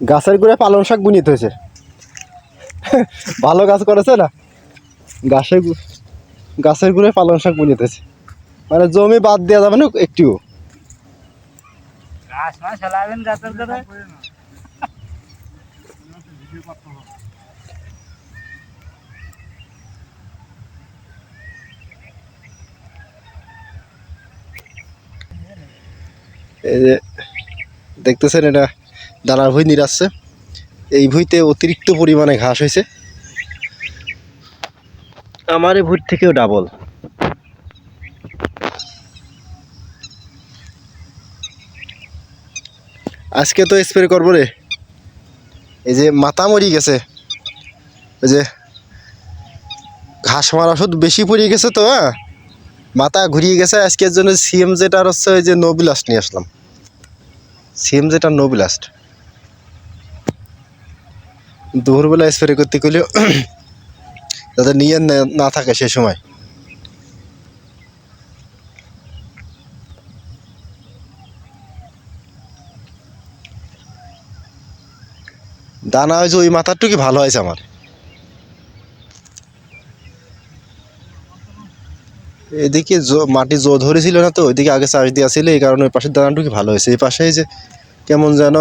গাছের গুড়ে পালং শাক বুনিতে হয়েছে। ভালো গাছ করেছে না? গাছের গাছের গুড়ে পালং শাক বুনিতে হয়েছে। মানে জমি বাদ দেওয়া যাবে না একটিও। এই যে দেখতেছেন এটা দানার ভুঁই নিরাচ্ছে এই ভুঁইতে অতিরিক্ত পরিমাণে ঘাস হয়েছে। আমার এই ভুঁই থেকেও ডাবল আজকে তো স্প্রে করব রে। এই যে মাথা মরি গেছে। এই যে ঘাস মারা ওষুধ বেশি পড়ে গেছে তো হ্যাঁ? মাথা ঘুরিয়ে গেছে। আজকের জন্য সিএম যেটা হচ্ছে ওই যে নোবিলাস্ট নিয়ে আসলাম। সিএম যেটা নোবিলাস্ট দুপুরবেলা স্প্রে করতে গেলেও যাতে নিয়ে না- থাকে সে সময়। দানা হয়েছে ওই মাথারটুকু ভালো হয়েছে আমার। এদিকে মাটি জো ধরেছিল না তো, ওইদিকে আগে চাষ দেওয়া ছিল এই কারণে ওই পাশের দানাটুকু ভালো হয়েছে। এই পাশে যে কেমন যেন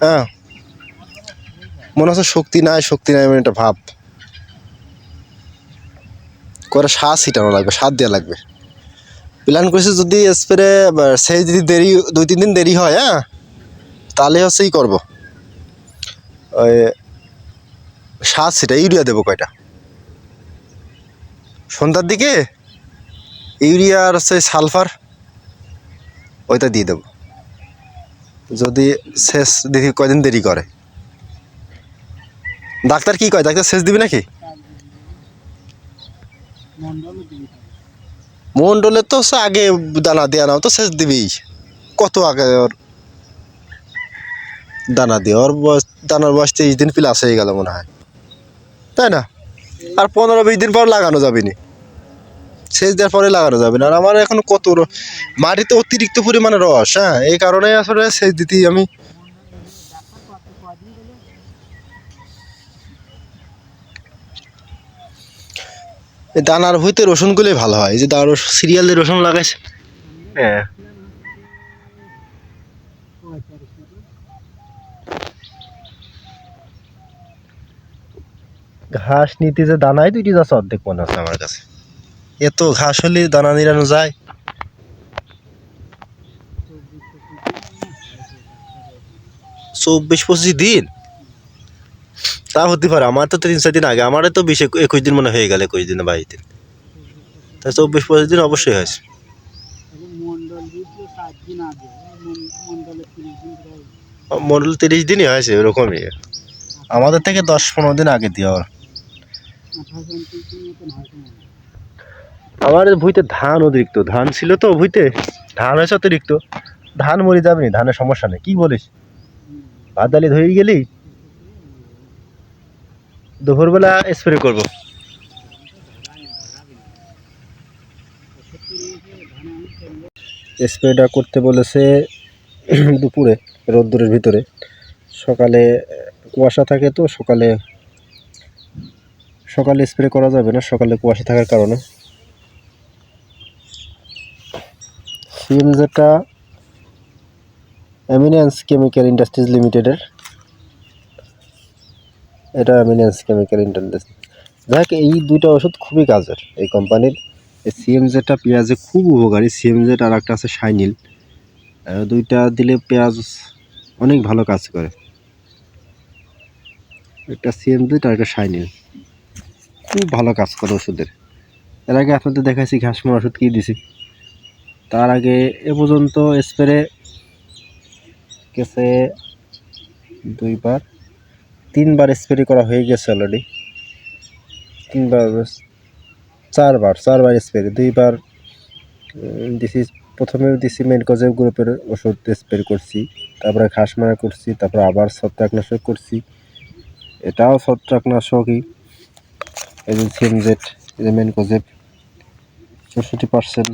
হ্যাঁ। মনে হচ্ছে শক্তি নাই শক্তি নাই এমন একটা ভাব। করে সার ছিটানো লাগবে সার দেওয়া লাগবে। প্ল্যান করেছে যদি স্প্রে সেই যদি দেরি, দুই, তিন দিন দেরি হয় হ্যাঁ তাহলে হচ্ছে ই করব। ওই সার ছিটা, ইউরিয়া দেবো কয়টা। সন্ধ্যার দিকে ইউরিয়া আর হচ্ছে সালফার, ওইটা দিয়ে দেবো। যদি শেষ, দেখি কয়দিন দেরি করে। ডাক্তার কি কয়? ডাক্তার শেষ দিবি নাকি? মন্ডল তো আগে দানা দেওয়া নাও তো শেষ দিবি। কত আগে ওর দানা দিয়ে? ওর বয়স, দানার বয়স তেইশ দিন প্লাস হয়ে গেল মনে হয়। তাই না? আর পনেরো বিশ দিন পর লাগানো যাবে নি। শেষ দেওয়ার পরে লাগানো যাবে না। আর আমার এখন কত মাটিতে অতিরিক্ত পরিমাণে রস হ্যাঁ? এই কারণে আসলে সেচ দিতেই আমি দানার হইতে রসুনগুলোই ভালো হয়। যে দাঁড়ো সিরিয়াল দিয়ে রসুন লাগাইছে। হ্যাঁ। ঘাস নিতে যে দানাই দুইটি যাচ্ছে অর্ধেক মনে হচ্ছে আমার কাছে। এত ঘাস হলে দানা নিরানো যায়? চব্বিশ পঁচিশ দিন? তা হতে পারে, আমার তো তিন চার দিন আগে, আমারও তো বিশ একুশ দিন মনে হয়ে গেল, একুশ দিন বাইশ দিন। তা চব্বিশ, পঁচিশ দিন অবশ্যই হয়েছে। মন্ডল তিরিশ দিনই হয়েছে ওরকমই আমাদের থেকে দশ, পনেরো দিন আগে হয়। আমার ভুইতে ধান অতিরিক্ত, ধান ছিল তো ভুইতে, ধান হয়েছে অতিরিক্ত। ধান মরে যাবে ধানের সমস্যা নেই, কি বলিস? ভাত ডালি ধরে গেলি। দুপুরবেলা স্প্রে করব। স্প্রেটা করতে বলেছে দুপুরে, রোদ্দুরের ভিতরে। সকালে কুয়াশা থাকে তো, সকালে সকালে স্প্রে করা যাবে না, সকালে কুয়াশা থাকার কারণে। সিম যেটা এমিনেন্স কেমিক্যাল ইন্ডাস্ট্রিজ লিমিটেডের এটা এমিনেন্স কেমিক্যাল ইন্ডাস্ট্রিজ যাক এই দুইটা ওষুধ খুবই কাজের। এই কোম্পানির এই সিএম যেটা পেঁয়াজে খুব উপকারী। সিএম যেটা আর একটা আছে শাইনিল আহ, দুইটা দিলে পেঁয়াজ অনেক ভালো কাজ করে। একটা সিএম জেট আর একটা শাইনিল খুব ভালো কাজ করে ওষুধের। এর আগে আপনাদের দেখাইছি ঘাস মারা ওষুধ কী দিছি। তার আগে এ পর্যন্ত স্প্রে কেসে দুইবার তিনবার স্প্রে করা হয়ে গেছে অলরেডি তিনবার, চারবার চারবার স্প্রে দুইবার দিছি প্রথমে দিছি মেনকজেব গ্রুপের ওষুধ স্প্রে করছি, তারপরে ঘাস মারা করছি, তারপরে আবার ছত্রাকনাশক করছি। এটাও ছত্রাকনাশকই। এই যে সিমজেট এই যে মেনকজেব চৌষট্টি পার্সেন্ট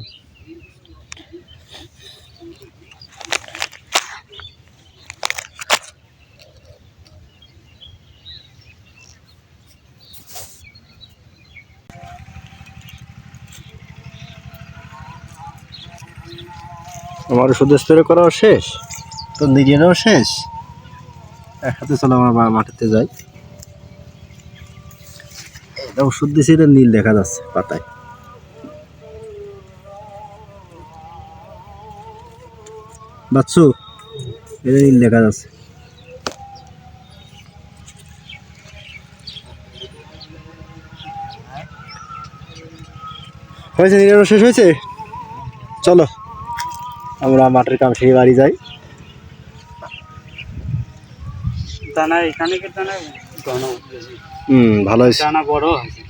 আমার ওষুধ স্প্রে করাও শেষ? তো নিজেরও শেষ? একসাথে চলো আমরা মা- মাঠেতে যাই। এটা ওষুধ দিছি এটা নীল দেখা যাচ্ছে পাতায়। বাচ্চু এটা নীল দেখা যাচ্ছে। হয়েছে নীলের শেষ হয়েছে? চলো। আমরা মাঠের কাম সেই বাড়ি যাই। দানা এখানে কি দানা? ঘন হুম ভালো হয়েছে। দানা বড় হয়েছে।